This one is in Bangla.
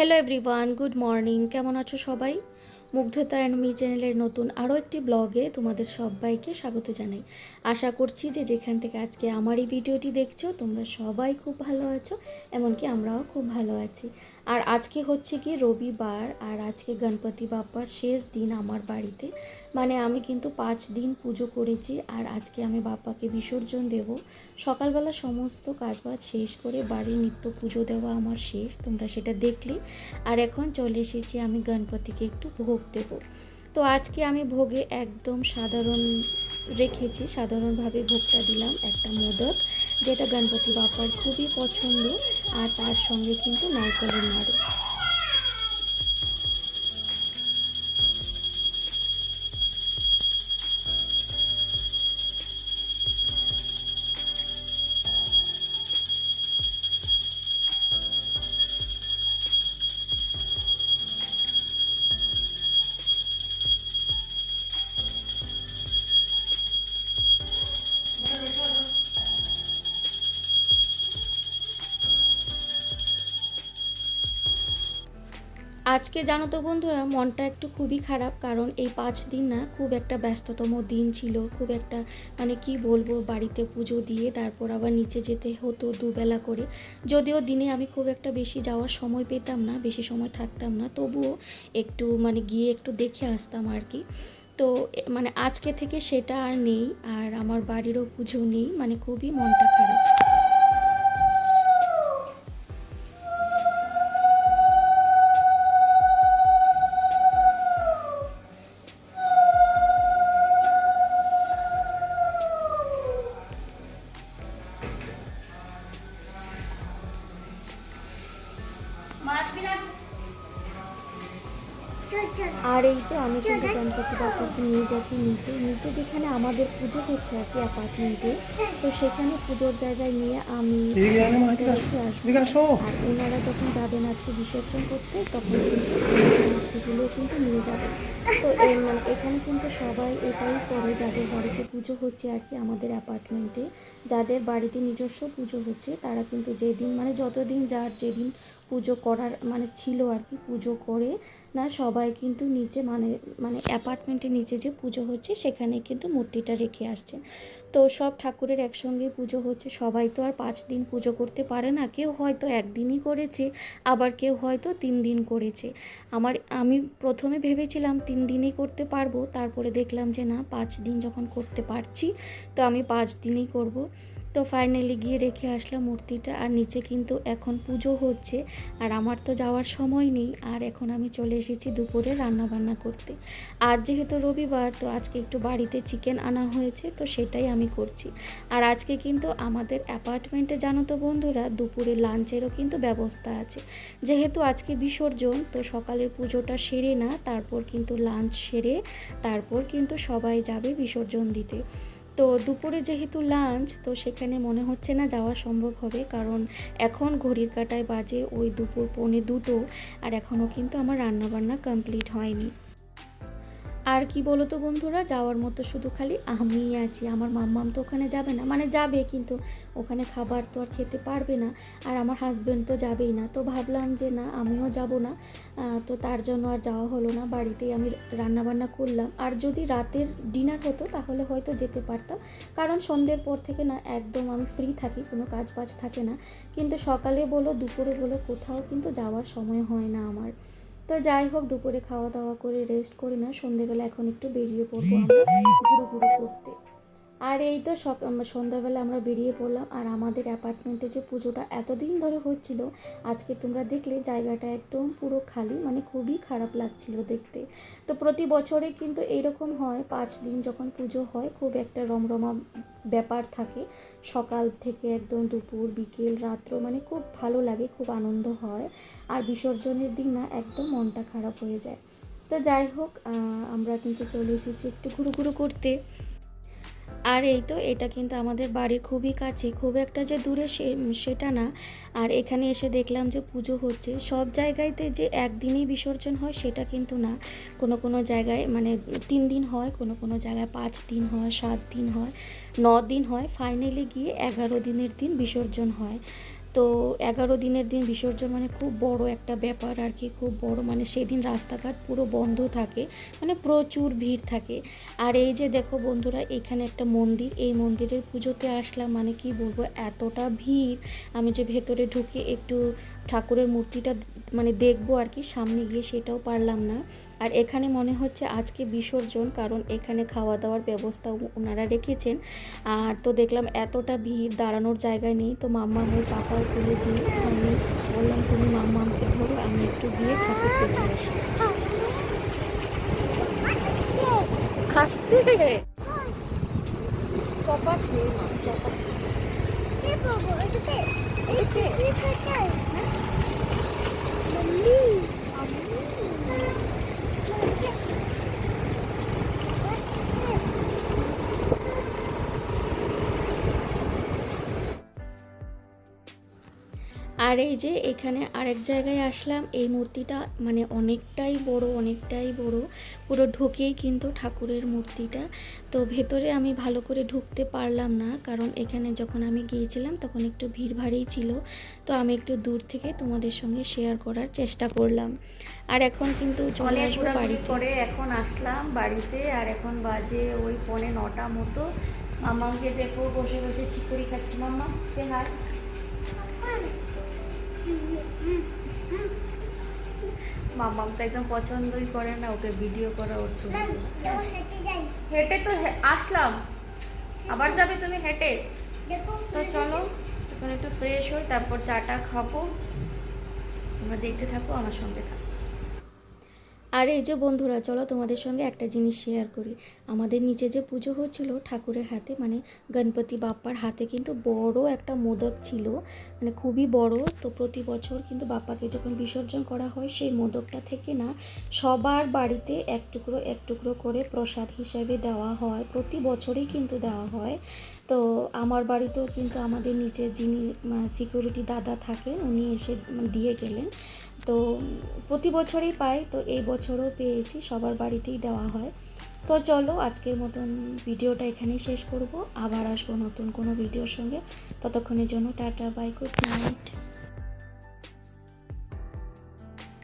হ্যালো এভরিওয়ান গুড মর্নিং কেমন আছো সবাই? মুগ্ধতা অ্যান্ড মি চ্যানেলের নতুন আরও একটি ব্লগে তোমাদের সবাইকে স্বাগত জানাই। আশা করছি যে যেখান থেকে আজকে আমার এই ভিডিওটি দেখছ, তোমরা সবাই খুব ভালো আছো, এমনকি আমরাও খুব ভালো আছি। আর আজকে হচ্ছে কি রবিবার, আর আজকে গণপতি বাপ্পার শেষ দিন আমার বাড়িতে। মানে আমি কিন্তু পাঁচ দিন পুজো করেছি, আর আজকে আমি বাপ্পাকে বিসর্জন দেব। সকালবেলা সমস্ত কাজবাজ শেষ করে বাড়ির নিত্য পুজো দেওয়া আমার শেষ, তোমরা সেটা দেখলে। আর এখন চলে এসেছি আমি গণপতিকে একটু ভোগ দেব। তো আজকে আমি ভোগে একদম সাধারণ রেখেছি, সাধারণভাবে ভোগটা দিলাম একটা মোদক, যেটা গণপতি বাবার খুবই পছন্দ, আর তার সঙ্গে কিন্তু নারকেলের নাড়ু আজকে জানো তো বন্ধুরা, মনটা একটু খুবই খারাপ, কারণ এই পাঁচ দিন না খুব একটা ব্যস্ততম দিন ছিল। খুব একটা মানে কি বলব, বাড়িতে পুজো দিয়ে তারপর আবার নিচে যেতে হতো দুবেলা করে। যদিও দিনে আমি খুব একটা বেশি যাওয়ার সময় পেতাম না, বেশি সময় থাকতাম না, তবুও একটু মানে গিয়ে একটু দেখে আসতাম আর কি। তো মানে আজকে থেকে সেটা আর নেই, আর আমার বাড়িরও পুজো নেই মানে খুবই মনটা খারাপ। আর এই তো আমি কিন্তু গণপতি বাপ্পাকে নিয়ে যাচ্ছি নিচে। নিচে যেখানে আমাদের পুজো হচ্ছে আর কি অ্যাপার্টমেন্টে তো সেখানে পুজোর জায়গায় নিয়ে আমি। আর ওনারা যখন যাবেন আজকে বিসর্জন করতে তখন কিন্তু মূর্তিগুলো কিন্তু নিয়ে যাবে। তো এখানে কিন্তু সবাই এটাই করে যাদের বাড়িতে পুজো হচ্ছে আর কি আমাদের অ্যাপার্টমেন্টে যাদের বাড়িতে নিজস্ব পুজো হচ্ছে তারা কিন্তু যেদিন মানে যতদিন যার যেদিন পুজো করার মানে ছিল আর কি পুজো করে না, সবাই কিন্তু নিচে মানে মানে অ্যাপার্টমেন্টের নিচে যে পুজো হচ্ছে, সেখানে কিন্তু মূর্তিটা রেখে আসছেন। তো সব ঠাকুরের একসঙ্গে পুজো হচ্ছে। সবাই তো আর পাঁচ দিন পুজো করতে পারে না। কেউ হয়তো একদিনই করেছে, আবার কেউ হয়তো তিন দিন করেছে। আমার, আমি প্রথমে ভেবেছিলাম তিন দিনই করতে পারব, তারপরে দেখলাম যে না, পাঁচ দিন যখন করতে পারছি, তো আমি পাঁচ দিনই করব। তো ফাইনালি গিয়ে রেখে আসলাম মূর্তিটা। আর নিচে কিন্তু এখন পুজো হচ্ছে। আর আমার তো যাওয়ার সময় নেই। আর এখন আমি চলে এসেছি দুপুরে রান্না বান্না করতে। আজ যেহেতু রবিবার, তো আজকে একটু বাড়িতে চিকেন আনা হয়েছে, তো সেটাই আমি করছি। আর আজকে কিন্তু আমাদের অ্যাপার্টমেন্টে জানো তো বন্ধুরা, দুপুরে লাঞ্চেরও কিন্তু ব্যবস্থা আছে। যেহেতু আজকে বিসর্জন, তো সকালের পুজোটা সেরে না, তারপর কিন্তু লাঞ্চ সেরে তারপর কিন্তু সবাই যাবে বিসর্জন দিতে। তো দুপুরে যেহেতু লাঞ্চ তো সেখানে মনে হচ্ছে না যাওয়া সম্ভব হবে। কারণ এখন ঘড়ির কাটায় বাজে ওই দুপুর পৌনে দুটো, আর এখনও কিন্তু আমার রান্নাবান্না কমপ্লিট হয়নি। আর কি বলো তো বন্ধুরা, যাওয়ার মতো শুধু খালি আমিই আছি, আমার মাম্মাম তো ওখানে যাবে না। মানে যাবে কিন্তু ওখানে খাবার তো আর খেতে পারবে না আর আমার হাজব্যান্ড তো যাবেই না। তো ভাবলাম যে না, আমিও যাব না। তো তার জন্য আর যাওয়া হলো না। বাড়িতেই আমি রান্না বান্না করলাম। আর যদি রাতের ডিনার হতো তাহলে হয়তো যেতে পারতাম। কারণ সন্ধ্যের পর থেকে না, একদম আমি ফ্রি থাকি, কোনো কাজ বাজ থাকে না। কিন্তু সকালে বলো, দুপুরে বলো, কোথাও কিন্তু যাওয়ার সময় হয় না আমার। তো যাই হোক, দুপুরে খাওয়া দাওয়া করে রেস্ট করি না, সন্ধেবেলা এখন একটু বেরিয়ে পড়ব আমরা ঘুরো ঘুরো করতে। আর এই তো সন্ধ্যাবেলা আমরা বেরিয়ে পড়লাম, আর আমাদের অ্যাপার্টমেন্টে যে পুজোটা এতদিন ধরে হচ্ছিল, আজকে তোমরা দেখলে জায়গাটা একদম পুরো খালি মানে খুবই খারাপ লাগছিল দেখতে। তো প্রতি বছরে কিন্তু এইরকম হয়, পাঁচ দিন যখন পুজো হয়, খুব একটা রমরমা ব্যাপার থাকে। সকাল থেকে একদম দুপুর, বিকেল, রাত্র মানে খুব ভালো লাগে, খুব আনন্দ হয়। আর বিসর্জনের দিন না, একদম মনটা খারাপ হয়ে যায়। তো যাই হোক আমরা কিন্তু চলে এসেছি একটু ঘুরু ঘুরু করতে। আর এই তো, এটা কিন্তু আমাদের বাড়ির খুবই কাছে, খুব একটা যে দূরে সেটা না। আর এখানে এসে দেখলাম যে পুজো হচ্ছে। সব জায়গাতে যে একদিনেই বিসর্জন হয়, সেটা কিন্তু না। কোনো কোনো জায়গায় মানে তিন দিন হয়, কোনো কোনো জায়গায় পাঁচ দিন হয়, সাত দিন হয়, ন দিন হয়। ফাইনালি গিয়ে এগারো দিনের দিন বিসর্জন হয়। তো এগারো দিনের দিন বিসর্জন মানে খুব বড় একটা ব্যাপার আর কি, খুব বড়। মানে সেদিন রাস্তাঘাট পুরো বন্ধ থাকে মানে প্রচুর ভিড় থাকে। আর এই যে দেখো বন্ধুরা, এখানে একটা মন্দির, এই মন্দিরের পুজোতে আসলাম মানে কি বলব, এতটা ভিড়। আমি যে ভেতরে ঢুকে একটু ঠাকুরের মূর্তিটা মানে দেখব আর কি সামনে গিয়ে সেটাও পারলাম না। আর এখানে মনে হচ্ছে আজকে বিসর্জন কারণ এখানে খাওয়া দাওয়ার ব্যবস্থা ওনারা রেখেছেন। আর তো দেখলাম এতটা ভিড় দাঁড়ানোর জায়গায় নেই। তো মাম্মা আমার পাপাও তুলে দিয়ে আমি বললাম তুমি মাম্মামকে ধরো আমি একটু গিয়ে ঠাকুর দেখে আসি। হাসতে চপাস নেই মা Woo! আর এই যে এখানে আরেক জায়গায় আসলাম এই মূর্তিটা মানে অনেকটাই বড় অনেকটাই বড়। পুরো ঢুকেই কিন্তু ঠাকুরের মূর্তিটা। তো ভেতরে আমি ভালো করে ঢুকতে পারলাম না কারণ এখানে যখন আমি গিয়েছিলাম তখন একটু ভিড় ভাড়েই ছিল। তো আমি একটু দূর থেকে তোমাদের সঙ্গে শেয়ার করার চেষ্টা করলাম। আর এখন কিন্তু চলে আসব বাড়ি পরে এখন আসলাম বাড়িতে আর এখন বাজে ওই পনে নটা মতো। মামাকে দেখো বসে বসে চিকুরি খাচ্ছি। মাম্মা সে হাই মামাম তো একদম পছন্দই করে না ওকে ভিডিও করা ওর। হেঁটে তো আসলাম। আবার যাবে তুমি হেঁটে? তো চলো এখন একটু ফ্রেশ হই তারপর চাটা খাব। তোমরা দেখতে থাকো আমার সঙ্গে থাকো। আর এই যে বন্ধুরা, চলো তোমাদের সঙ্গে একটা জিনিস শেয়ার করি। আমাদের নিচে যে পুজো হচ্ছিল ঠাকুরের হাতে মানে গণপতি বাপ্পার হাতে কিন্তু বড় একটা মোদক ছিল মানে খুবই বড়। তো প্রতি বছর কিন্তু বাপ্পাকে যখন বিসর্জন করা হয়, সেই মোদকটা থেকে না সবার বাড়িতে এক টুকরো এক টুকরো করে প্রসাদ হিসাবে দেওয়া হয়। প্রতি বছরই কিন্তু দেওয়া হয়। তো আমার বাড়িতেও কিন্তু আমাদের নিচে যিনি সিকিউরিটি দাদা থাকে, উনি এসে দিয়ে গেলেন। তো প্রতি বছরই পাই, তো এই বছরও পেয়েছি, সবার বাড়িতেই দেওয়া হয়। তো চলো, আজকের মতন ভিডিওটা এখানেই শেষ করব। আবার আসব নতুন কোনো ভিডিওর সঙ্গে। ততক্ষণের জন্য টাটা বাই গুড নাইট